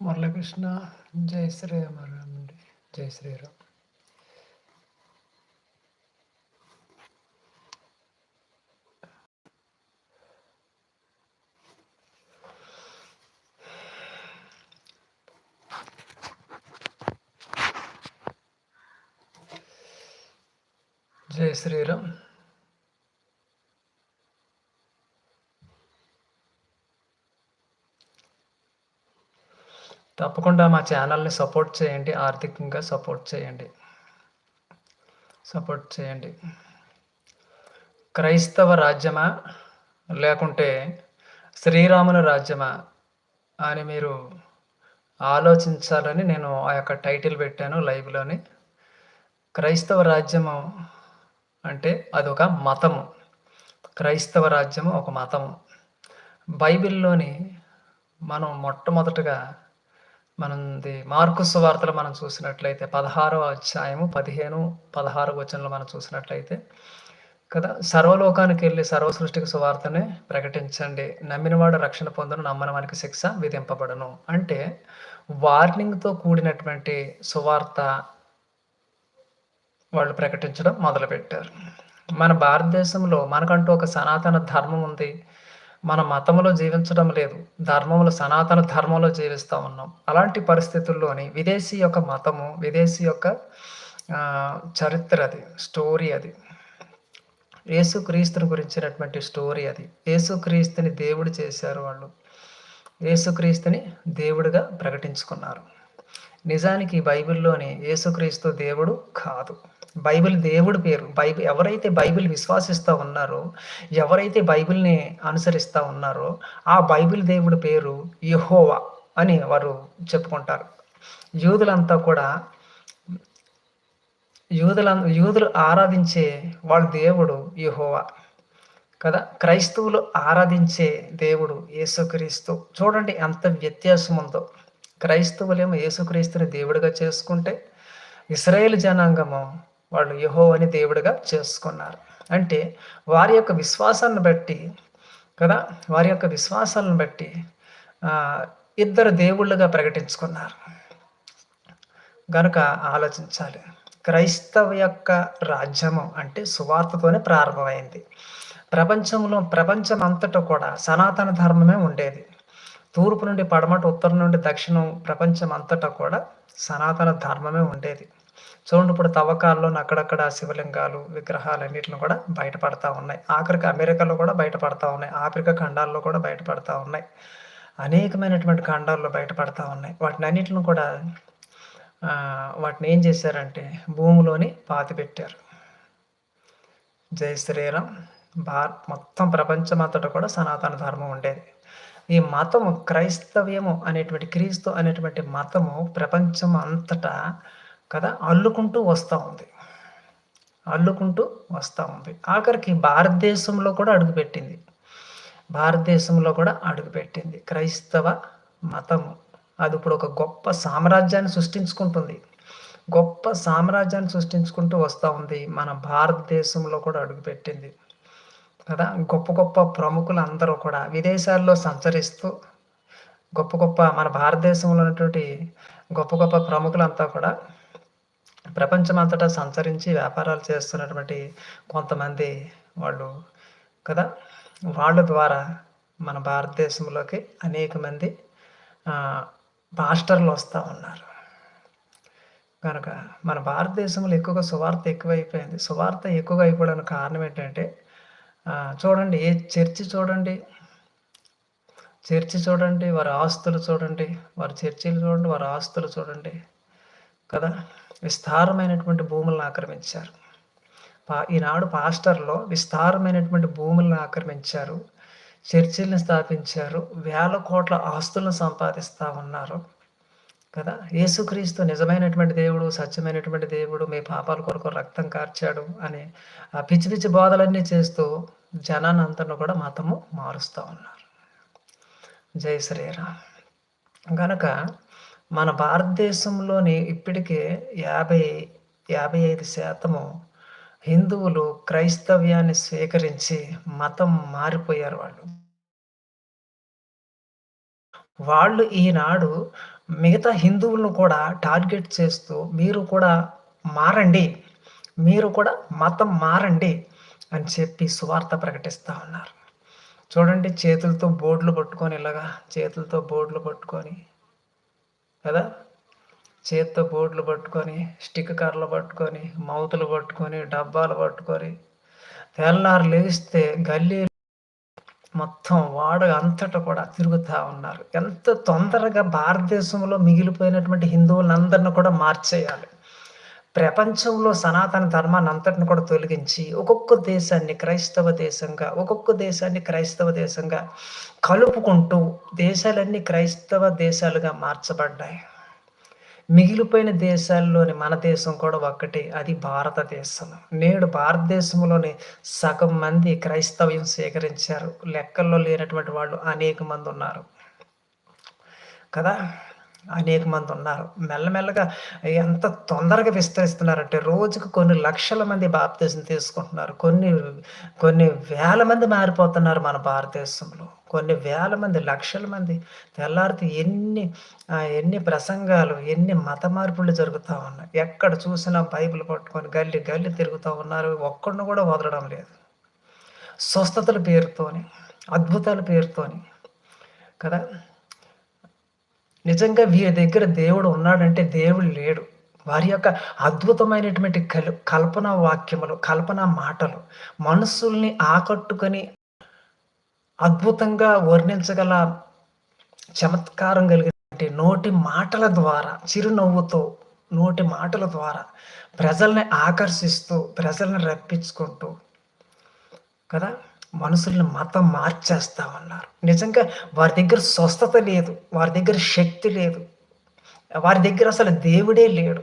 మురళకృష్ణ జై శ్రీరామ అండి జై శ్రీరామ్ జై శ్రీరామ్ తప్పకుండా మా ఛానల్ని సపోర్ట్ చేయండి ఆర్థికంగా సపోర్ట్ చేయండి. సపోర్ట్ చేయండి. క్రైస్తవ రాజ్యమా? లేకుంటే శ్రీరాముల రాజ్యమా? అని మీరు ఆలోచించాలని నేను ఆ యొక్క టైటిల్ పెట్టాను లైవ్లోని. క్రైస్తవ రాజ్యము అంటే అది ఒక మతము. క్రైస్తవ రాజ్యము ఒక మతము. బైబిల్లోని మనం మొట్టమొదటగా మనది మార్కు సువార్తలు మనం చూసినట్లయితే పదహారో అధ్యాయము పదిహేను పదహారు వచనంలో మనం చూసినట్లయితే కదా సర్వలోకానికి వెళ్ళి సర్వ సృష్టికి సువార్తని ప్రకటించండి. నమ్మినవాడు రక్షణ పొందను నమ్మని వానికి శిక్ష విధింపబడను. అంటే వార్నింగ్తో కూడినటువంటి సువార్త వాళ్ళు ప్రకటించడం మొదలుపెట్టారు. మన భారతదేశంలో మనకంటూ ఒక సనాతన ధర్మం ఉంది. మన మతంలో జీవించడం లేదు. ధర్మంలో సనాతన ధర్మంలో జీవిస్తూ ఉన్నాం. అలాంటి పరిస్థితుల్లోని విదేశీ యొక్క మతము విదేశీ యొక్క చరిత్ర అది స్టోరీ అది. యేసుక్రీస్తుని గురించినటువంటి స్టోరీ అది. యేసుక్రీస్తుని దేవుడు చేశారు వాళ్ళు. యేసుక్రీస్తుని దేవుడిగా ప్రకటించుకున్నారు. నిజానికి బైబిల్లోనే యేసుక్రీస్తు దేవుడు కాదు. బైబిల్ దేవుడి పేరు బైబిల్ ఎవరైతే బైబిల్ విశ్వాసిస్తూ ఉన్నారో ఎవరైతే బైబిల్ని అనుసరిస్తూ ఉన్నారో ఆ బైబిల్ దేవుడి పేరు యహోవా అని వారు చెప్పుకుంటారు. యూదులంతా కూడా యూదుల యూదులు ఆరాధించే వాళ్ళ దేవుడు యహోవా కదా? క్రైస్తవులు ఆరాధించే దేవుడు యేసుక్రీస్తు. చూడండి ఎంత వ్యత్యాసం ఉందో క్రైస్తవులేమో యేసుక్రీస్తుని దేవుడిగా చేసుకుంటే ఇస్రాయేల్ జనాంగము వాళ్ళు యహో అని దేవుడిగా చేసుకున్నారు. అంటే వారి యొక్క విశ్వాసాన్ని బట్టి కదా వారి యొక్క విశ్వాసాలను బట్టి ఇద్దరు దేవుళ్ళుగా ప్రకటించుకున్నారు. గనుక ఆలోచించాలి. క్రైస్తవ యొక్క రాజ్యము అంటే సువార్తతోనే ప్రారంభమైంది. ప్రపంచంలో ప్రపంచం అంతటా కూడా సనాతన ధర్మమే ఉండేది. తూర్పు నుండి పడమట ఉత్తరం నుండి దక్షిణం ప్రపంచం అంతటా కూడా సనాతన ధర్మమే ఉండేది. చూడండి ఇప్పుడు తవ్వకాల్లో అక్కడక్కడ శివలింగాలు విగ్రహాలు అన్నింటిని కూడా బయటపడతా ఉన్నాయి. ఆఖరికి అమెరికాలో కూడా బయటపడతా ఉన్నాయి. ఆఫ్రికా ఖండాల్లో కూడా బయటపడతా ఉన్నాయి. అనేకమైనటువంటి ఖండాల్లో బయటపడతా ఉన్నాయి. వాటిని అన్నింటిని కూడా వాటిని ఏం చేశారంటే భూమిలోని పాతి పెట్టారు జై శ్రీరామ్. భారత్ మొత్తం ప్రపంచం అంతటా కూడా సనాతన ధర్మం ఉండేది. ఈ మతము క్రైస్తవ్యము అనేటువంటి క్రీస్తు అనేటువంటి మతము ప్రపంచం అంతటా కదా అల్లుకుంటూ వస్తూ ఉంది. అల్లుకుంటూ వస్తూ ఉంది. ఆఖరికి భారతదేశంలో కూడా అడుగుపెట్టింది. భారతదేశంలో కూడా అడుగుపెట్టింది క్రైస్తవ మతము. అది ఇప్పుడు ఒక గొప్ప సామ్రాజ్యాన్ని సృష్టించుకుంటుంది. గొప్ప సామ్రాజ్యాన్ని సృష్టించుకుంటూ వస్తూ ఉంది. మన భారతదేశంలో కూడా అడుగుపెట్టింది. కదా? గొప్ప గొప్ప ప్రముఖులు అందరూ కూడా విదేశాల్లో సంచరిస్తూ గొప్ప గొప్ప మన భారతదేశంలో ఉన్నటువంటి గొప్ప గొప్ప ప్రముఖులంతా కూడా ప్రపంచమంతటా సంచరించి వ్యాపారాలు చేస్తున్నటువంటి కొంతమంది వాళ్ళు కదా? వాళ్ళ ద్వారా మన భారతదేశంలోకి అనేక మంది పాస్టర్లు వస్తూ ఉన్నారు. కనుక మన భారతదేశంలో ఎక్కువగా సువార్త ఎక్కువైపోయింది. సువార్త ఎక్కువగా అయిపోవడానికి కారణం ఏంటంటే చూడండి ఏ చర్చి చూడండి? చర్చి చూడండి వారి ఆస్తులు చూడండి వారి చర్చిలు చూడండి వారి ఆస్తులు చూడండి కదా? విస్తారమైనటువంటి భూములను ఆక్రమించారు. పా ఈనాడు పాస్టర్లో విస్తారమైనటువంటి భూములను ఆక్రమించారు చర్చిల్ని స్థాపించారు వేల కోట్ల ఆస్తులను సంపాదిస్తూ ఉన్నారు. కదా? యేసుక్రీస్తు నిజమైనటువంటి దేవుడు సత్యమైనటువంటి దేవుడు మీ పాపాల కొరకు రక్తం కార్చాడు అని ఆ పిచ్చి పిచ్చి బోధలన్నీ చేస్తూ జనాన్ని కూడా మతము మారుస్తూ ఉన్నారు. జై శ్రీరామ్. కనుక మన భారతదేశంలోని ఇప్పటికే యాభై యాభై ఐదు శాతము హిందువులు క్రైస్తవ్యాన్ని స్వీకరించి మతం మారిపోయారు వాళ్ళు. వాళ్ళు ఈనాడు మిగతా హిందువులను కూడా టార్గెట్ చేస్తూ మీరు కూడా మారండి. మీరు కూడా మతం మారండి అని చెప్పి సువార్త ప్రకటిస్తూ ఉన్నారు. చూడండి చేతులతో బోర్డులు పట్టుకొని ఇలాగా చేతులతో బోర్డులు పట్టుకొని కదా? చేత్తో బోర్డులు పట్టుకొని స్టిక్ కర్రలు పట్టుకొని మౌతులు పట్టుకొని డబ్బాలు పట్టుకొని తెల్లారు లేస్తే గల్లీ మొత్తం వాడ అంతటా కూడా తిరుగుతూ ఉన్నారు. ఎంత తొందరగా భారతదేశంలో మిగిలిపోయినటువంటి హిందువులందరిని కూడా మార్చేయాలి. ప్రపంచంలో సనాతన ధర్మాన్ని అంతటిని కూడా తొలగించి ఒక్కొక్క దేశాన్ని క్రైస్తవ దేశంగా ఒక్కొక్క దేశాన్ని క్రైస్తవ దేశంగా కలుపుకుంటూ దేశాలన్నీ క్రైస్తవ దేశాలుగా మార్చబడ్డాయి. మిగిలిపోయిన దేశాల్లోని మన దేశం కూడా ఒక్కటి అది భారతదేశం. నేడు భారతదేశంలోని సగం మంది క్రైస్తవ్యం స్వీకరించారు లెక్కల్లో లేనటువంటి వాళ్ళు అనేక మంది ఉన్నారు. కదా? అనేక మంది ఉన్నారు. మెల్లమెల్లగా ఎంత తొందరగా విస్తరిస్తున్నారంటే రోజుకు కొన్ని లక్షల మంది భారతదేశం తీసుకుంటున్నారు. కొన్ని కొన్ని వేల మంది మారిపోతున్నారు మన భారతదేశంలో. కొన్ని వేల మంది లక్షల మంది తెల్లారితే ఎన్ని ఎన్ని ప్రసంగాలు ఎన్ని మత మార్పులు జరుగుతూ ఉన్నాయి. ఎక్కడ చూసినా బైబిల్ పట్టుకొని గల్లి గల్లి తిరుగుతూ ఉన్నారు. ఒక్కడిని కూడా వదలడం లేదు. స్వస్థతల పేరుతోని అద్భుతాల పేరుతోని కదా? నిజంగా వీరి దగ్గర దేవుడు ఉన్నాడంటే దేవుడు లేడు. వారి యొక్క అద్భుతమైనటువంటి కల్ కల్పన వాక్యములు కల్పన మాటలు మనస్సుల్ని ఆకట్టుకొని అద్భుతంగా వర్ణించగల చమత్కారం కలిగినటువంటి నోటి మాటల ద్వారా చిరునవ్వుతో నోటి మాటల ద్వారా ప్రజల్ని ఆకర్షిస్తూ ప్రజల్ని రప్పించుకుంటూ కదా మనుషుల్ని మతం మార్చేస్తామన్నారు. నిజంగా వారి దగ్గర స్వస్థత లేదు వారి దగ్గర శక్తి లేదు. వారి దగ్గర అసలు దేవుడే లేడు.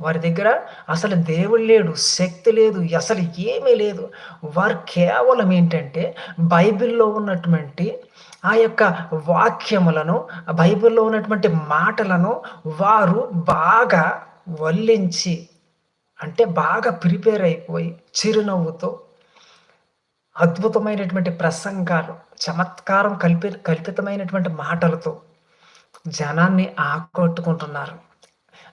వారి దగ్గర అసలు దేవుడు లేడు శక్తి లేదు అసలు ఏమీ లేదు. వారు కేవలం ఏంటంటే బైబిల్లో ఉన్నటువంటి ఆ యొక్క వాక్యములను బైబిల్లో ఉన్నటువంటి మాటలను వారు బాగా వల్లించి అంటే బాగా ప్రిపేర్ అయిపోయి చిరునవ్వుతో అద్భుతమైనటువంటి ప్రసంగాలు చమత్కారం కల్పి కల్పితమైనటువంటి మాటలతో జనాన్ని ఆకట్టుకుంటున్నారు.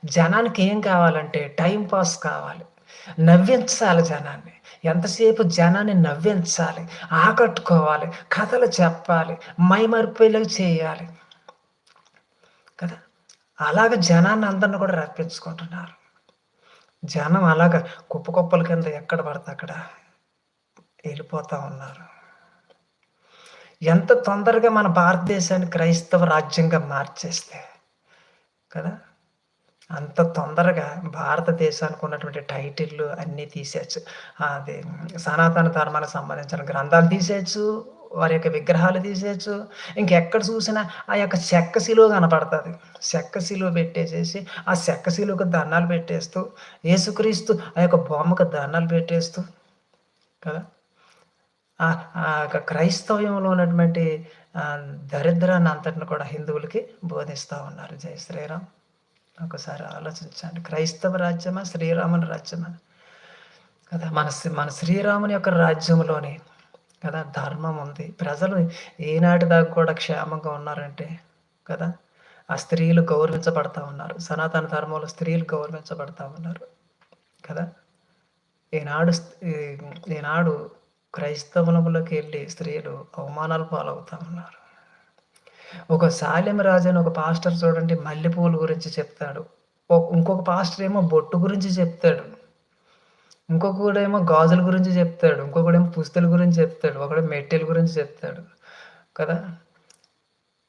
జనానికి ఏం కావాలంటే టైం పాస్ కావాలి. నవ్వించాలి జనాన్ని. ఎంతసేపు జనాన్ని నవ్వించాలి? ఆకట్టుకోవాలి. కథలు చెప్పాలి. మైమరిపోయేలాగా చేయాలి. కదా? అలాగ జనాన్ని అందరిని కూడా రప్పించుకుంటున్నారు. జనం అలాగ కుప్ప కుప్పల కింద ఎక్కడ పడితే అక్కడ వెళ్ళిపోతూ ఉన్నారు. ఎంత తొందరగా మన భారతదేశాన్ని క్రైస్తవ రాజ్యంగా మార్చేస్తే. కదా? అంత తొందరగా భారతదేశానికి ఉన్నటువంటి టైటిల్లు అన్నీ తీసేయచ్చు. అది సనాతన ధర్మానికి సంబంధించిన గ్రంథాలు తీసేయచ్చు వారి యొక్క విగ్రహాలు తీసేయచ్చు. ఇంకెక్కడ చూసినా ఆ యొక్క చెక్క శిలువ కనపడుతుంది. చెక్క శిలువ పెట్టేసేసి ఆ చెక్క శిలువకు దండాలు పెట్టేస్తూ యేసుక్రీస్తు ఆ యొక్క బొమ్మకు దండాలు పెట్టేస్తూ కదా? ఆ యొక్క క్రైస్తవ్యంలో ఉన్నటువంటి దరిద్రాన్ని అంతటిని కూడా హిందువులకి బోధిస్తూ ఉన్నారు. జై శ్రీరామ్. ఒకసారి ఆలోచించండి. క్రైస్తవ రాజ్యమా శ్రీరాముని రాజ్యమా? కదా మన మన శ్రీరాముని యొక్క రాజ్యంలోని కదా ధర్మం ఉంది. ప్రజలు ఏనాటి దాకా కూడా క్షేమంగా ఉన్నారంటే కదా ఆ స్త్రీలు గౌరవించబడతా ఉన్నారు. సనాతన ధర్మంలో స్త్రీలు గౌరవించబడతా ఉన్నారు కదా. ఈనాడు ఈనాడు క్రైస్తవములకు వెళ్ళి స్త్రీలు అవమానాలు పాలవుతా ఉన్నారు. ఒక సాలెం రాజు అని ఒక పాస్టర్ చూడండి మల్లెపూల గురించి చెప్తాడు. ఇంకొక పాస్టర్ ఏమో బొట్టు గురించి చెప్తాడు. ఇంకొకడేమో గాజుల గురించి చెప్తాడు. ఇంకొకడేమో పుస్తల గురించి చెప్తాడు. ఒకడు మెట్టెల గురించి చెప్తాడు. కదా?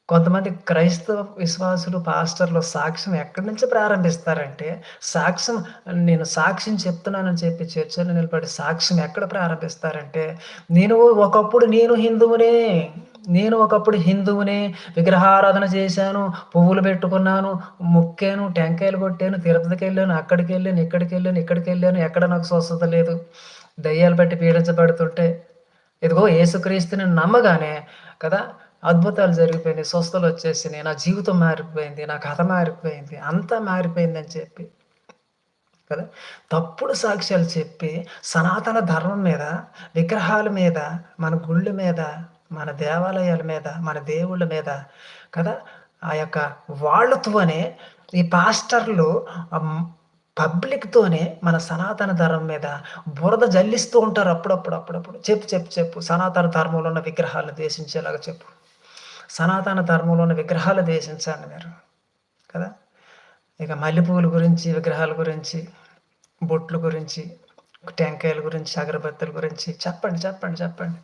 కొంతమంది క్రైస్తవ విశ్వాసులు పాస్టర్లు సాక్ష్యం ఎక్కడి నుంచి ప్రారంభిస్తారంటే సాక్ష్యం నేను సాక్ష్యం చెప్తున్నానని చెప్పి చర్చలు నిలబడి సాక్ష్యం ఎక్కడ ప్రారంభిస్తారంటే నేను ఒకప్పుడు నేను హిందువునే. నేను ఒకప్పుడు హిందువునే విగ్రహారాధన చేశాను పువ్వులు పెట్టుకున్నాను ముక్కాను టెంకాయలు కొట్టాను తిరుపతికి వెళ్ళాను అక్కడికి వెళ్ళాను ఇక్కడికి వెళ్ళాను ఇక్కడికి వెళ్ళాను ఎక్కడ నాకు స్వస్థత లేదు. దయ్యాలు బట్టి పీడించబడుతుంటే ఇదిగో ఏసుక్రీస్తుని నమ్మగానే కదా అద్భుతాలు జరిగిపోయింది స్వస్థలు వచ్చేసినాయి నా జీవితం మారిపోయింది నా కథ మారిపోయింది అంతా మారిపోయింది అని చెప్పి కదా. తప్పుడు సాక్ష్యాలు చెప్పి సనాతన ధర్మం మీద విగ్రహాల మీద మన గుళ్ళ మీద మన దేవాలయాల మీద మన దేవుళ్ళ మీద కదా ఆ యొక్క వాళ్ళతోనే ఈ పాస్టర్లు పబ్లిక్‌తోనే మన సనాతన ధర్మం మీద బురద జల్లిస్తూ ఉంటారు అప్పుడప్పుడు, అప్పుడప్పుడు. చెప్పు, చెప్పు, చెప్పు. సనాతన ధర్మంలో ఉన్న విగ్రహాలను ద్వేషించేలాగా చెప్పు. సనాతన ధర్మంలో ఉన్న విగ్రహాలు ద్వేషించండి మీరు. కదా! ఇక మల్లెపూల గురించి, విగ్రహాల గురించి, బొట్ల గురించి, టెంకాయల గురించి, అగరబత్తుల గురించి చెప్పండి, చెప్పండి, చెప్పండి.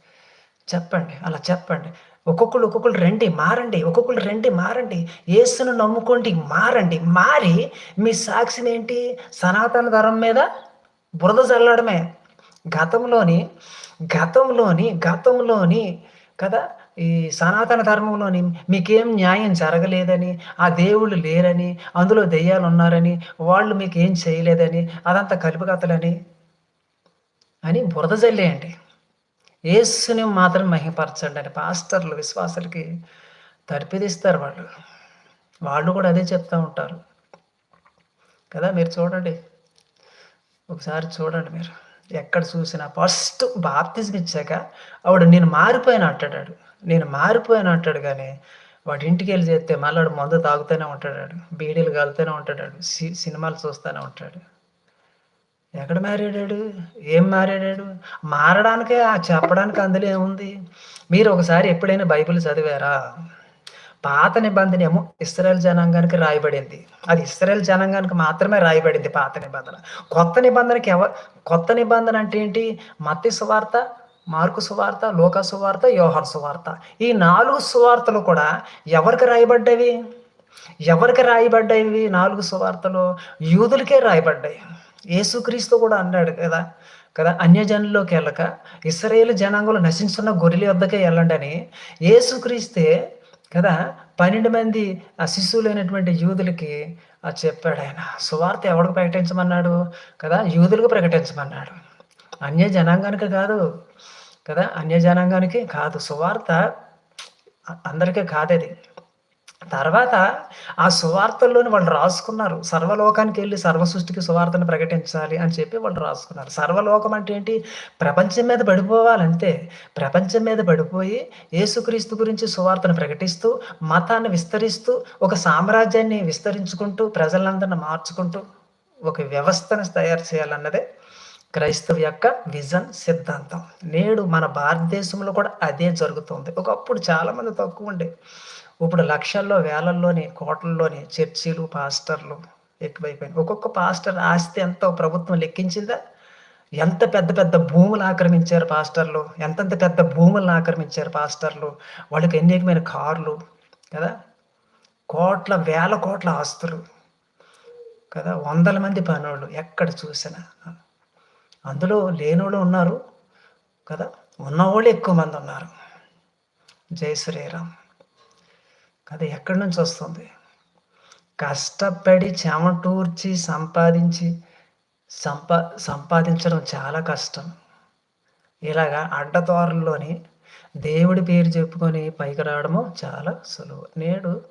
చెప్పండి. అలా చెప్పండి. ఒక్కొక్కరు ఒక్కొక్కరు రండి మారండి ఒక్కొక్కరు రండి మారండి యేసును నమ్ముకోండి మారండి మారి మీ సాక్ష్యం ఏంటి సనాతన ధర్మం మీద బురద చల్లడమే గతంలోని గతంలోని గతంలోని కదా ఈ సనాతన ధర్మంలోని మీకేం న్యాయం జరగలేదని ఆ దేవుళ్ళు లేరని అందులో దెయ్యాలు ఉన్నారని వాళ్ళు మీకు ఏం చేయలేదని అదంతా కలుపుకథలని అని బురద చల్లేయండి యేసుని మాత్రం మహిపరచండి అని పాస్టర్లు విశ్వాసులకి తర్పిదిస్తారు వాళ్ళు. వాళ్ళు కూడా అదే చెప్తూ ఉంటారు. కదా మీరు చూడండి. ఒకసారి చూడండి మీరు. ఎక్కడ చూసినా ఫస్ట్ బాప్తిజం ఇచ్చాక ఆవిడ నేను మారిపోయిన అంటాడాడు నేను మారిపోయిన అంటాడు కానీ వాడి ఇంటికి వెళ్ళి చేస్తే మళ్ళీ మందు తాగుతూనే ఉంటాడాడు బీడీలు కలుగుతూనే ఉంటాడాడు సి సినిమాలు చూస్తూనే ఉంటాడు. ఎక్కడ మారాడాడు? ఏం మారాడాడు? మారడానికే చెప్పడానికి అందులో ఏముంది? మీరు ఒకసారి ఎప్పుడైనా బైబిల్ చదివారా? పాత నిబంధన ఏమో ఇస్రాయల్ జనాంగానికి రాయబడింది. అది ఇస్రాయల్ జనాంగానికి మాత్రమే రాయబడింది పాత నిబంధన. కొత్త నిబంధనకి ఎవ కొత్త నిబంధన అంటే ఏంటి? మత్తి సువార్త మార్కు సువార్త లోక సువార్త యోహర్ సువార్త. ఈ నాలుగు సువార్తలు కూడా ఎవరికి రాయబడ్డవి ఎవరికి రాయబడ్డాయి నాలుగు సువార్తలు? యూదులకే రాయబడ్డాయి. యేసుక్రీస్తు కూడా అన్నాడు కదా కదా అన్యజనుల్లోకి వెళ్ళక ఇస్రాయేల్ జనాంగంలో నశించున్న గొర్రెల వద్దకే వెళ్ళండి అని యేసుక్రీస్తే కదా పన్నెండు మంది ఆ శిశువులైనటువంటి యూదులకి చెప్పాడు ఆయన సువార్త ఎవరికి ప్రకటించమన్నాడు? కదా యూదులకు ప్రకటించమన్నాడు. అన్య జనాంగానికి కాదు కదా అన్య జనాంగానికి కాదు సువార్త అందరికీ కాదది. తర్వాత ఆ సువార్తల్లోని వాళ్ళు రాసుకున్నారు. సర్వలోకానికి వెళ్ళి సర్వ సృష్టికి సువార్తను ప్రకటించాలి అని చెప్పి వాళ్ళు రాసుకున్నారు. సర్వలోకం అంటే ఏంటి? ప్రపంచం మీద పడిపోవాలంతే. ప్రపంచం మీద పడిపోయి యేసుక్రీస్తు గురించి సువార్తను ప్రకటిస్తూ మతాన్ని విస్తరిస్తూ ఒక సామ్రాజ్యాన్ని విస్తరించుకుంటూ ప్రజలందరిని మార్చుకుంటూ ఒక వ్యవస్థను తయారు చేయాలన్నదే క్రైస్తవ యొక్క విజన్ సిద్ధాంతం. నేడు మన భారతదేశంలో కూడా అదే జరుగుతుంది. ఒకప్పుడు చాలామంది తక్కువ ఉండే. ఇప్పుడు లక్షల్లో వేలల్లోని కోట్లలోని చర్చిలు పాస్టర్లు ఎక్కువైపోయినాయి. ఒక్కొక్క పాస్టర్ ఆస్తి ఎంతో ప్రభుత్వం లెక్కించిందా? ఎంత పెద్ద పెద్ద భూములు ఆక్రమించారు పాస్టర్లు? ఎంతెంత పెద్ద భూములను ఆక్రమించారు పాస్టర్లు? వాళ్ళకి ఎన్నికమైన కార్లు కదా? కోట్ల వేల కోట్ల ఆస్తులు కదా? వందల మంది పనులు ఎక్కడ చూసినా. అందులో లేనోళ్ళు ఉన్నారు కదా? ఉన్నవాళ్ళు ఎక్కువ మంది ఉన్నారు. జై శ్రీరామ్. అది ఎక్కడి నుంచి వస్తుంది? కష్టపడి చెమటూర్చి సంపాదించి సంపా సంపాదించడం చాలా కష్టం. ఇలాగా అడ్డదారుల్లోని దేవుడి పేరు చెప్పుకొని పైకి రావడము చాలా సులువు. నేడు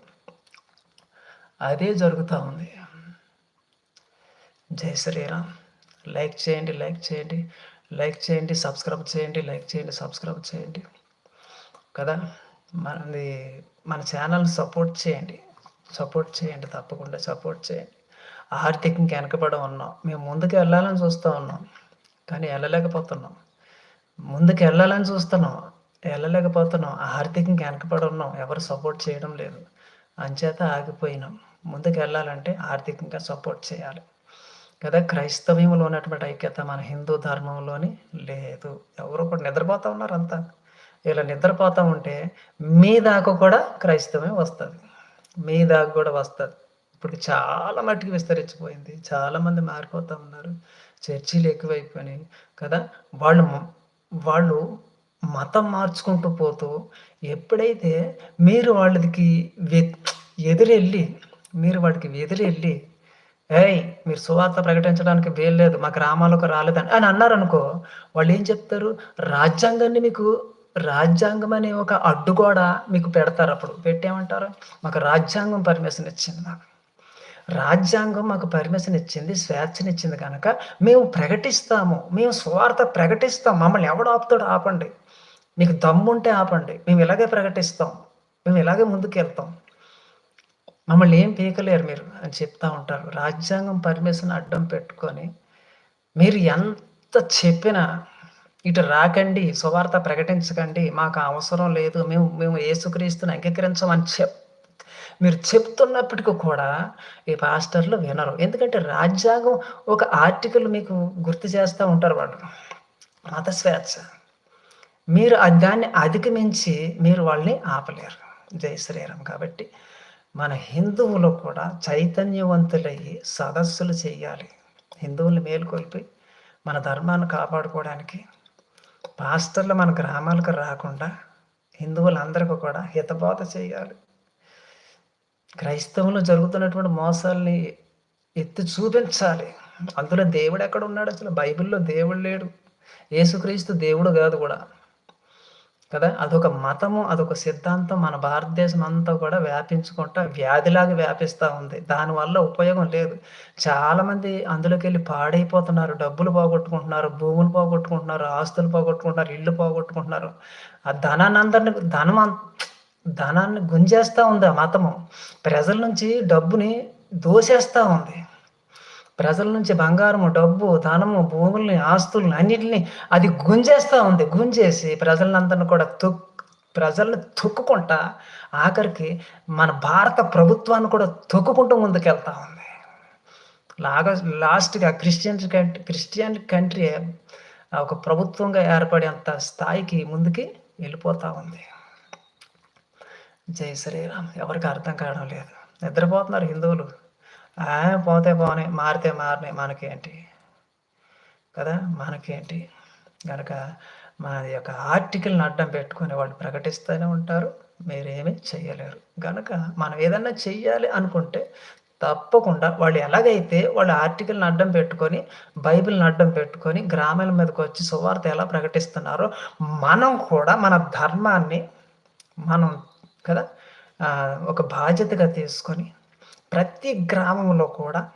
అదే జరుగుతూ ఉంది. జై శ్రీరామ్. లైక్ చేయండి లైక్ చేయండి లైక్ చేయండి సబ్స్క్రైబ్ చేయండి లైక్ చేయండి సబ్స్క్రైబ్ చేయండి. కదా? మనది మన ఛానల్ని సపోర్ట్ చేయండి. సపోర్ట్ చేయండి తప్పకుండా సపోర్ట్ చేయండి. ఆర్థికంగా వెనకబడి ఉన్నాం. మేము ముందుకు వెళ్ళాలని చూస్తూ ఉన్నాం. కానీ వెళ్ళలేకపోతున్నాం. ముందుకు వెళ్ళాలని చూస్తున్నాం. వెళ్ళలేకపోతున్నాం. ఆర్థికంగా వెనకబడి ఉన్నాం. ఎవరు సపోర్ట్ చేయడం లేదు. అంచేత ఆగిపోయినాం. ముందుకు వెళ్ళాలంటే ఆర్థికంగా సపోర్ట్ చేయాలి. కదా క్రైస్తవ్యంలో ఉన్నటువంటి ఐక్యత మన హిందూ ధర్మంలోని లేదు. ఎవరు కూడా నిద్రపోతూ ఉన్నారు అంతా ఇలా నిద్రపోతూ ఉంటే మీ దాకా కూడా క్రైస్తవమే వస్తుంది. మీ దాకా కూడా వస్తుంది. ఇప్పుడు చాలా మట్టుకు విస్తరించిపోయింది. చాలామంది మారిపోతూ ఉన్నారు. చర్చీలు ఎక్కువైపోయినాయి కదా. వాళ్ళు వాళ్ళు మతం మార్చుకుంటూ పోతూ ఎప్పుడైతే మీరు వాళ్ళకి ఎదురెళ్ళి మీరు వాడికి ఎదురెళ్ళి ఏయ్ మీరు సువార్త ప్రకటించడానికి వేయలేదు మా గ్రామాలకు రాలేదని అని అన్నారు అనుకో వాళ్ళు ఏం చెప్తారు? రాజ్యాంగాన్ని మీకు రాజ్యాంగం అనే ఒక అడ్డుగోడ మీకు పెడతారు అప్పుడు. పెట్టేమంటారు? మాకు రాజ్యాంగం పర్మిషన్ ఇచ్చింది మాకు. రాజ్యాంగం మాకు పర్మిషన్ ఇచ్చింది స్వేచ్ఛనిచ్చింది కనుక మేము ప్రకటిస్తాము. మేము స్వార్థ ప్రకటిస్తాం. మమ్మల్ని ఎవడు ఆపుతాడు? ఆపండి. మీకు దమ్ముంటే ఆపండి. మేము ఇలాగే ప్రకటిస్తాం. మేము ఇలాగే ముందుకెళ్తాం. మమ్మల్ని ఏం పీకలేరు మీరు అని చెప్తా ఉంటారు. రాజ్యాంగం పర్మిషన్ అడ్డం పెట్టుకొని మీరు ఎంత చెప్పినా ఇటు రాకండి సువార్త ప్రకటించకండి మాకు అవసరం లేదు మేము మేము ఏసుక్రీస్తుని అంగీకరించమని చెప్ మీరు చెప్తున్నప్పటికీ కూడా ఈ పాస్టర్లు వినరు. ఎందుకంటే రాజ్యాంగం ఒక ఆర్టికల్ మీకు గుర్తు చేస్తూ ఉంటారు వాళ్ళు. మత స్వేచ్ఛ మీరు దాన్ని అధిగమించి మీరు వాళ్ళని ఆపలేరు. జై శ్రీరామ్. కాబట్టి మన హిందువులు కూడా చైతన్యవంతులయ్యి సదస్సులు చేయాలి. హిందువులు మేలుకొల్పి మన ధర్మాన్ని కాపాడుకోవడానికి పాస్టర్లు మన గ్రామాలకు రాకుండా హిందువులందరికీ కూడా హితబోధ చేయాలి. క్రైస్తవులు జరుగుతున్నటువంటి మోసాల్ని ఎత్తి చూపించాలి. అందులో దేవుడు ఎక్కడ ఉన్నాడు అసలు? బైబిల్లో దేవుడు లేడు. యేసుక్రీస్తు దేవుడు కాదు కూడా. కదా? అదొక మతము అదొక సిద్ధాంతం మన భారతదేశం అంతా కూడా వ్యాపించుకుంటా వ్యాధిలాగా వ్యాపిస్తూ ఉంది. దానివల్ల ఉపయోగం లేదు. చాలామంది అందులోకి వెళ్ళి పాడైపోతున్నారు. డబ్బులు పోగొట్టుకుంటున్నారు భూములు పోగొట్టుకుంటున్నారు ఆస్తులు పోగొట్టుకుంటున్నారు ఇల్లు పోగొట్టుకుంటున్నారు. ఆ ధనాన్ని అందరిని ధనం ధనాన్ని గుంజేస్తూ ఉంది ఆ మతము. ప్రజల నుంచి డబ్బుని దోసేస్తూ ఉంది. ప్రజల నుంచి బంగారము డబ్బు ధనము భూముల్ని ఆస్తుల్ని అన్నిటిని అది గుంజేస్తూ ఉంది. గుంజేసి ప్రజలందరిని కూడా తొక్ ప్రజల్ని తొక్కుకుంటా ఆఖరికి మన భారత ప్రభుత్వాన్ని కూడా తొక్కుకుంటూ ముందుకెళ్తా ఉంది. లాగా లాస్ట్గా క్రిస్టియన్ కంట్రీ క్రిస్టియన్ కంట్రీ ఒక ప్రభుత్వంగా ఏర్పడేంత స్థాయికి ముందుకి వెళ్ళిపోతూ ఉంది. జై శ్రీరామ్. ఎవరికి అర్థం కావడం లేదు. నిద్రపోతున్నారు హిందువులు. పోతే పోనే మారితే మారినాయి మనకేంటి? కదా మనకేంటి? కనుక మన యొక్క ఆర్టికల్ని అడ్డం పెట్టుకొని వాళ్ళు ప్రకటిస్తూనే ఉంటారు మీరేమీ చేయలేరు కనుక మనం ఏదన్నా చెయ్యాలి అనుకుంటే తప్పకుండా వాళ్ళు ఎలాగైతే వాళ్ళు ఆర్టికల్ని అడ్డం పెట్టుకొని బైబిల్ని అడ్డం పెట్టుకొని గ్రామాల మీదకి వచ్చి సువార్త ఎలా ప్రకటిస్తున్నారో మనం కూడా మన ధర్మాన్ని మనం కదా ఒక బాధ్యతగా తీసుకొని ప్రతి గ్రామంలో కూడా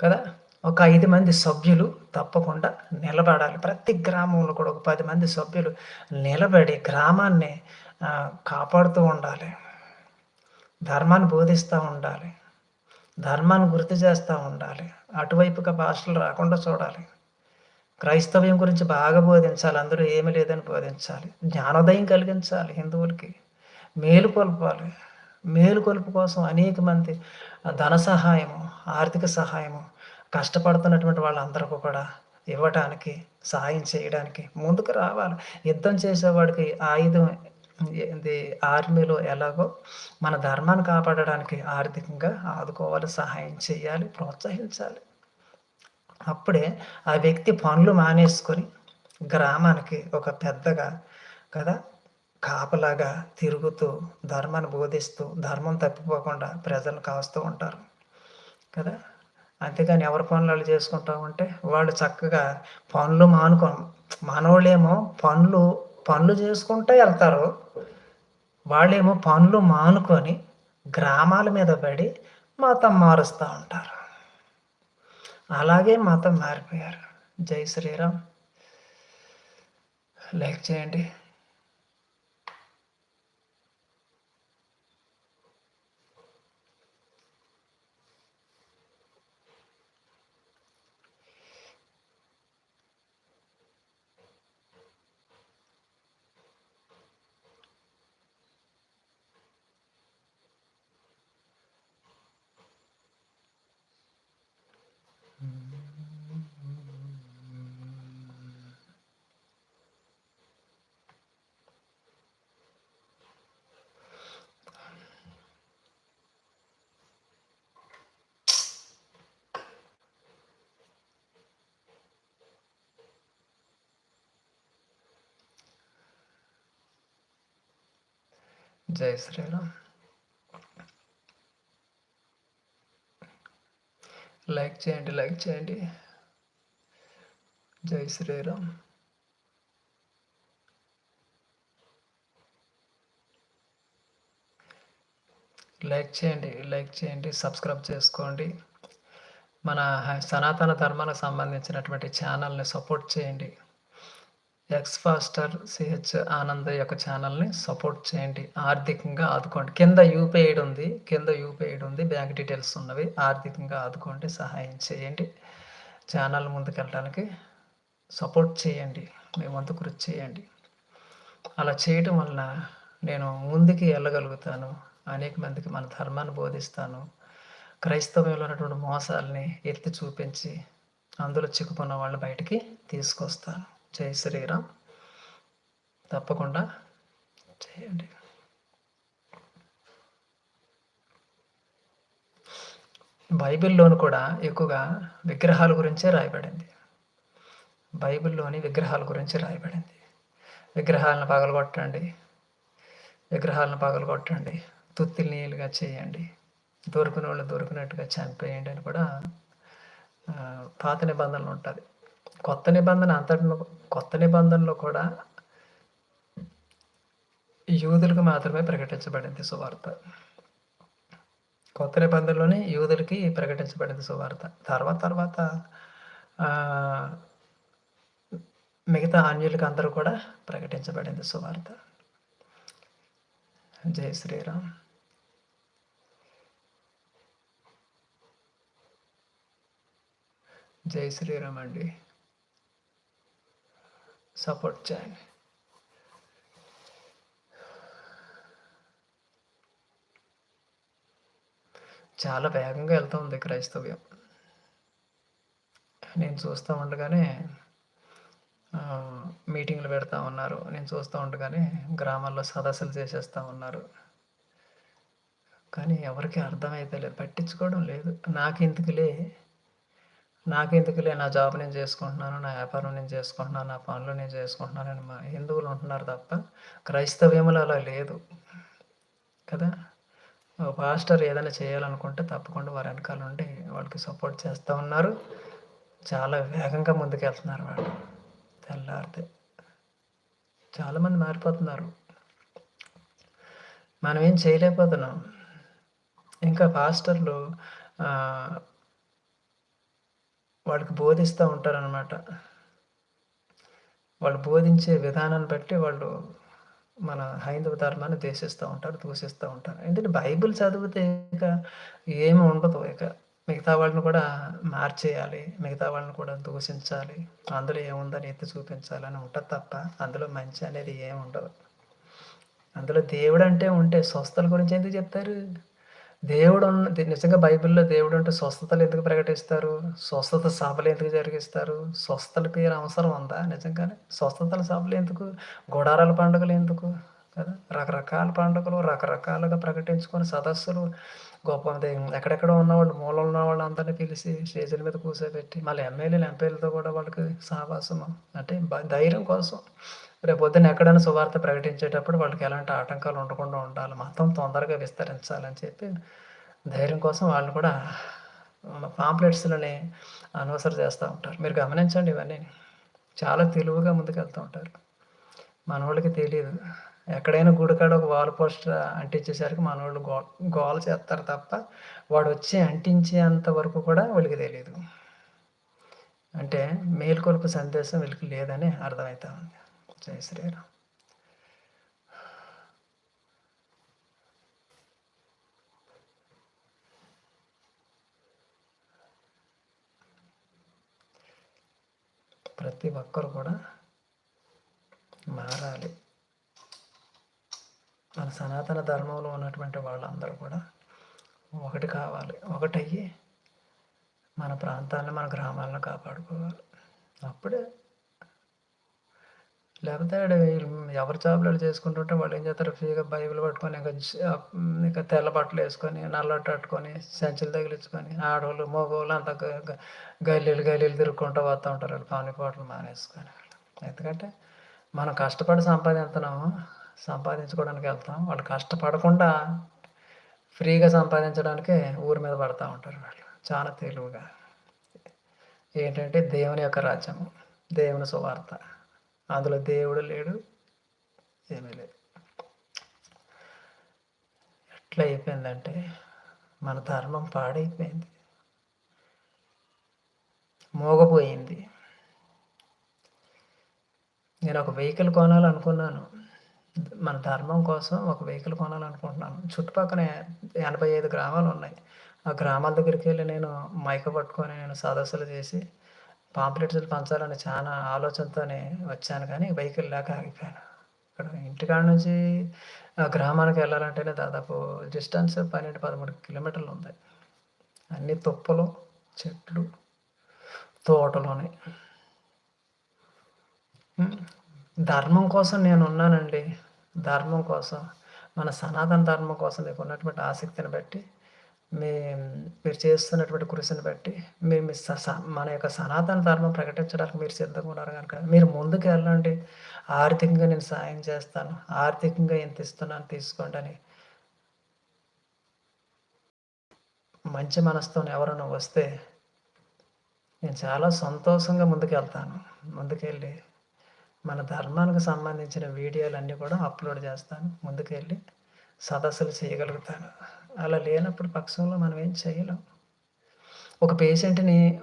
కదా ఒక ఐదు మంది సభ్యులు తప్పకుండా నిలబడాలి. ప్రతి గ్రామంలో కూడా ఒక పది మంది సభ్యులు నిలబడి గ్రామాన్ని కాపాడుతూ ఉండాలి. ధర్మాన్ని బోధిస్తూ ఉండాలి. ధర్మాన్ని గుర్తు చేస్తూ ఉండాలి. అటువైపుగా భాషలు రాకుండా చూడాలి. క్రైస్తవ్యం గురించి బాగా బోధించాలి. అందరూ ఏమీ లేదని బోధించాలి. జ్ఞానోదయం కలిగించాలి హిందువులకి. మేలు కొలపాలి మేలుకొలుపు కోసం అనేక మంది ధన సహాయము ఆర్థిక సహాయము కష్టపడుతున్నటువంటి వాళ్ళందరికీ కూడా ఇవ్వటానికి సహాయం చేయడానికి ముందుకు రావాలి. యుద్ధం చేసేవాడికి ఆయుధం ఇది ఆర్మీలో ఎలాగో మన ధర్మాన్ని కాపాడడానికి ఆర్థికంగా ఆదుకోవాలి సహాయం చేయాలి ప్రోత్సహించాలి. అప్పుడే ఆ వ్యక్తి పనులు మానేసుకొని గ్రామానికి ఒక పెద్దగా కదా కాపలాగా తిరుగుతూ ధర్మాన్ని బోధిస్తూ ధర్మం తప్పిపోకుండా ప్రజలను కాస్తూ ఉంటారు కదా? అంతేగాని ఎవరి పనులు వాళ్ళు చేసుకుంటా ఉంటే వాళ్ళు చక్కగా పనులు మానుకో మనవాళ్ళేమో పనులు పనులు చేసుకుంటూ వెళ్తారు. వాళ్ళేమో పనులు మానుకొని గ్రామాల మీద పడి మతం మారుస్తూ ఉంటారు. అలాగే మతం మారిపోయారు. జై శ్రీరామ్. లైక్ చేయండి. జై శ్రీరామ్ లైక్ చేయండి లైక్ చేయండి. జై శ్రీరామ్. లైక్ చేయండి లైక్ చేయండి సబ్స్క్రైబ్ చేసుకోండి. మన సనాతన ధర్మానికి సంబంధించినటువంటి ఛానల్ని సపోర్ట్ చేయండి. ఎక్స్ ఫాస్టర్ సిహెచ్ ఆనంద్ యొక్క ఛానల్ని సపోర్ట్ చేయండి. ఆర్థికంగా ఆదుకోండి. కింద యూపీఐ ఉంది. కింద యూపీఐ ఉంది. బ్యాంక్ డీటెయిల్స్ ఉన్నవి. ఆర్థికంగా ఆదుకోండి. సహాయం చేయండి. ఛానల్ ముందుకెళ్ళడానికి సపోర్ట్ చేయండి. మీ వంతు కృషి చేయండి. అలా చేయటం వలన నేను ముందుకి వెళ్ళగలుగుతాను. అనేక మందికి మన ధర్మాన్ని బోధిస్తాను. క్రైస్తవంలో ఉన్నటువంటి మోసాలని ఎత్తి చూపించి అందులో చిక్కుకున్న వాళ్ళు బయటికి తీసుకొస్తాను. జై శ్రీరామ్. తప్పకుండా చేయండి. బైబిల్లోను కూడా ఎక్కువగా విగ్రహాల గురించే రాయబడింది. బైబిల్లోని విగ్రహాల గురించి రాయబడింది. విగ్రహాలను పగలగొట్టండి. విగ్రహాలను పగలగొట్టండి. తుత్తి నీళ్ళుగా చేయండి. దొరికిన వాళ్ళు దొరికినట్టుగా చంపేయండి అని కూడా పాత నిబంధనలు ఉంటుంది. కొత్త నిబంధన అంతటిలో కొత్త నిబంధనలో కూడా యూదులకు మాత్రమే ప్రకటించబడింది సువార్త. కొత్త నిబంధనలోనే యూదులకి ప్రకటించబడింది సువార్త. తర్వాత తర్వాత మిగతా అన్యులకి అందరూ కూడా ప్రకటించబడింది సువార్త. జై శ్రీరామ్. జై శ్రీరామ్ అండి. సపోర్ట్ చేయండి. చాలా వేగంగా వెళ్తూ ఉంది క్రైస్తవ్యం. నేను చూస్తూ ఉండగానే మీటింగ్లు పెడతా ఉన్నారు. నేను చూస్తూ ఉండగానే గ్రామాల్లో సదస్సులు చేసేస్తూ ఉన్నారు. కానీ ఎవరికి అర్థమైతే లేదు పట్టించుకోవడం లేదు. నాకు ఇంతకులే నాకెందుకులే నా జాబ్ నేను చేసుకుంటున్నాను నా వ్యాపారం నేను చేసుకుంటున్నాను నా పనులు నేను చేసుకుంటున్నాను అని మా హిందువులు ఉంటున్నారు తప్ప క్రైస్తవ్యములు అలా లేదు. కదా? పాస్టర్ ఏదైనా చేయాలనుకుంటే తప్పకుండా వారి వెనకాల ఉండి వాళ్ళకి సపోర్ట్ చేస్తూ ఉన్నారు. చాలా వేగంగా ముందుకెళ్తున్నారు వాళ్ళు. తెల్లారితే చాలామంది మారిపోతున్నారు. మనం ఏం చేయలేకపోతున్నాం. ఇంకా పాస్టర్లు వాళ్ళకి బోధిస్తూ ఉంటారనమాట వాళ్ళు బోధించే విధానాన్ని బట్టి వాళ్ళు మన హైందవ ధర్మాన్ని దేశిస్తూ ఉంటారు దూషిస్తూ ఉంటారు. ఎందుకంటే బైబిల్ చదివితే ఇక ఏమి ఉండదు. ఇక మిగతా వాళ్ళని కూడా మార్చేయాలి మిగతా వాళ్ళని కూడా దూషించాలి. అందులో ఏముందని ఎత్తి చూపించాలని ఉంటుంది తప్ప అందులో మంచి అనేది ఏమి ఉండదు. అందులో దేవుడు అంటే ఉంటే స్వస్థల గురించి ఎందుకు చెప్తారు? దేవుడు నిజంగా బైబిల్లో దేవుడు అంటే స్వస్థతలు ఎందుకు ప్రకటిస్తారు? స్వస్థత సభలు ఎందుకు జరిగిస్తారు? స్వస్థల పేరు అవసరం ఉందా నిజంగానే? స్వస్థతల సభలు ఎందుకు? గుడారాల పండుగలు ఎందుకు? కదా? రకరకాల పండుగలు రకరకాలుగా ప్రకటించుకొని సదస్సులు గొప్ప ఎక్కడెక్కడ ఉన్నవాళ్ళు మూలలో ఉన్న వాళ్ళు అందరినీ పిలిచి స్టేజీల మీద కూర్చోబెట్టి మళ్ళీ ఎమ్మెల్యేలు ఎంపీలతో కూడా వాళ్ళకి సావాసము అంటే ధైర్యం కోసం రేపు పొద్దున్న ఎక్కడైనా సువార్త ప్రకటించేటప్పుడు వాళ్ళకి ఎలాంటి ఆటంకాలు ఉండకుండా ఉండాలి. మొత్తం తొందరగా విస్తరించాలని చెప్పి ధైర్యం కోసం వాళ్ళు కూడా పాంప్లెట్స్లని అనవసరం చేస్తూ ఉంటారు. మీరు గమనించండి ఇవన్నీ. చాలా తెలివిగా ముందుకెళ్తూ ఉంటారు. మన వాళ్ళకి తెలియదు ఎక్కడైనా గుడికాడ ఒక వాల్ పోస్టర్ అంటించేసరికి మన వాళ్ళు గో గోల చేస్తారు తప్ప వాడు వచ్చి అంటించేంత వరకు కూడా వీళ్ళకి తెలియదు అంటే మేల్కొలుపు సందేశం వీళ్ళకి లేదని అర్థమవుతా ఉంది. జై శ్రీరామ్ ప్రతి ఒక్కరు కూడా మారాలి మన సనాతన ధర్మంలో ఉన్నటువంటి వాళ్ళందరూ కూడా ఒకటి కావాలి. ఒకటయ్యి మన ప్రాంతాలను మన గ్రామాలను కాపాడుకోవాలి. అప్పుడే లేకపోతే ఎవరి జాబులు చేసుకుంటుంటే వాళ్ళు ఏం చేస్తారు? ఫ్రీగా బైబిల్ పట్టుకొని ఇంకా ఇంకా తెల్ల బట్టలు వేసుకొని నల్లట్టు కట్టుకొని సంచులు తగిలించుకొని ఆడవాళ్ళు మగవాళ్ళు అంతా గల్లీలు గల్లీలు తిరుగుకుంటూ వస్తూ ఉంటారు వాళ్ళు. పని పాటలు మానేసుకొని ఎందుకంటే మనం కష్టపడి సంపాదిస్తున్నాము సంపాదించుకోవడానికి వెళ్తాం వాళ్ళు కష్టపడకుండా ఫ్రీగా సంపాదించడానికి ఊరి మీద పడుతూ ఉంటారు వాళ్ళు. చాలా తెలివిగా. ఏంటంటే దేవుని యొక్క రాజ్యము దేవుని సువార్త. అందులో దేవుడు లేడు ఏమీ లేదు. ఎట్లా అయిపోయిందంటే మన ధర్మం పాడైపోయింది. మోగపోయింది. నేను ఒక వెహికల్ కొనాలనుకున్నాను. మన ధర్మం కోసం ఒక వెహికల్ కొనాలనుకుంటున్నాను. చుట్టుపక్కల ఎనభై ఐదు గ్రామాలు ఉన్నాయి. ఆ గ్రామాల దగ్గరికి వెళ్ళి నేను మైక పట్టుకొని నేను సదస్సులు చేసి పాంప్లెట్స్లు పంచాలని చాలా ఆలోచనతోనే వచ్చాను కానీ వెహికల్ లేక ఆగిపోయాను. ఇక్కడ ఇంటికాడ నుంచి గ్రామానికి వెళ్ళాలంటేనే దాదాపు డిస్టెన్స్ పన్నెండు పదమూడు కిలోమీటర్లు ఉంది. అన్ని తుప్పలు చెట్లు తోటలోనే. ధర్మం కోసం నేను ఉన్నానండి. ధర్మం కోసం మన సనాతన ధర్మం కోసం నీకు ఉన్నటువంటి ఆసక్తిని బట్టి మీ మీరు చేస్తున్నటువంటి కృషిని బట్టి మీరు మీ మన యొక్క సనాతన ధర్మం ప్రకటించడానికి మీరు సిద్ధంగా ఉన్నారు కనుక మీరు ముందుకు వెళ్ళండి. ఆర్థికంగా నేను సాయం చేస్తాను. ఆర్థికంగా ఎంత ఇస్తున్నాను తీసుకోండి అని. మంచి మనసుతో ఎవరైనా వస్తే నేను చాలా సంతోషంగా ముందుకు వెళ్తాను. ముందుకెళ్ళి మన ధర్మానికి సంబంధించిన వీడియోలన్నీ కూడా అప్లోడ్ చేస్తాను. ముందుకెళ్ళి సదస్సులు చేయగలుగుతాను. అలా లేనప్పుడు పక్షంలో మనం ఏం చేయలేం. ఒక పేషెంట్ని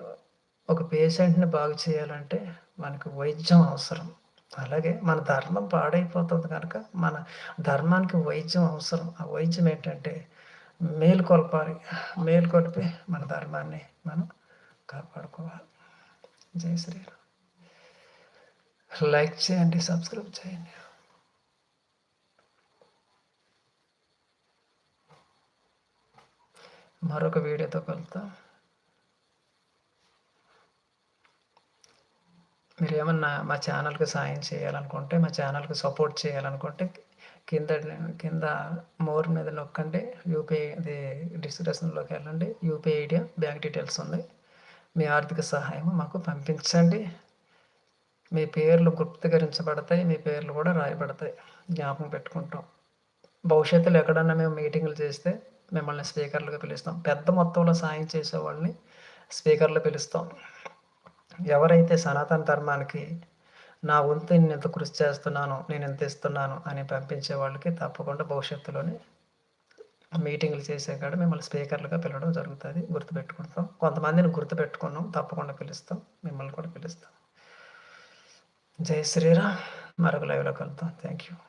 ఒక పేషెంట్ని బాగు చేయాలంటే మనకు వైద్యం అవసరం. అలాగే మన ధర్మం పాడైపోతుంది కనుక మన ధర్మానికి వైద్యం అవసరం. ఆ వైద్యం ఏంటంటే మేలుకొల్పాలి. మేలుకొల్పి మన ధర్మాన్ని మనం కాపాడుకోవాలి. జై శ్రీరామ్. లైక్ చేయండి సబ్స్క్రైబ్ చేయండి. మరొక వీడియోతో కలుద్దాం. మీరు ఏమన్నా మా ఛానల్కి సాయం చేయాలనుకుంటే మా ఛానల్కి సపోర్ట్ చేయాలనుకుంటే కింద కింద మోర్ మీద నొక్కండి. యూపీఐ అది డిస్క్రిప్షన్లోకి వెళ్ళండి. యూపీఐ ఐడియా బ్యాంక్ డీటెయిల్స్ ఉన్నాయి మీ ఆర్థిక సహాయం మాకు పంపించండి. మీ పేర్లు గుప్తీకరించబడతాయి మీ పేర్లు కూడా రాయబడతాయి. జ్ఞాపకం పెట్టుకుంటాం. భవిష్యత్తులో ఎక్కడన్నా మేము మీటింగ్లు చేస్తే మిమ్మల్ని స్పీకర్లుగా పిలుస్తాం. పెద్ద మొత్తంలో సాయం చేసే వాళ్ళని స్పీకర్లు పిలుస్తాం. ఎవరైతే సనాతన ధర్మానికి నా వంతు నేను ఎంత కృషి చేస్తున్నాను నేను ఎంత ఇస్తున్నాను అని పంపించే వాళ్ళకి తప్పకుండా భవిష్యత్తులోనే మీటింగ్లు చేసే కాడ మిమ్మల్ని స్పీకర్లుగా పిలవడం జరుగుతుంది. గుర్తుపెట్టుకుంటాం. కొంతమందిని గుర్తుపెట్టుకున్నాం. తప్పకుండా పిలుస్తాం. మిమ్మల్ని కూడా పిలుస్తాం. జై శ్రీరామ్. మరొక లైవ్లో కలుద్దాం. Thank you.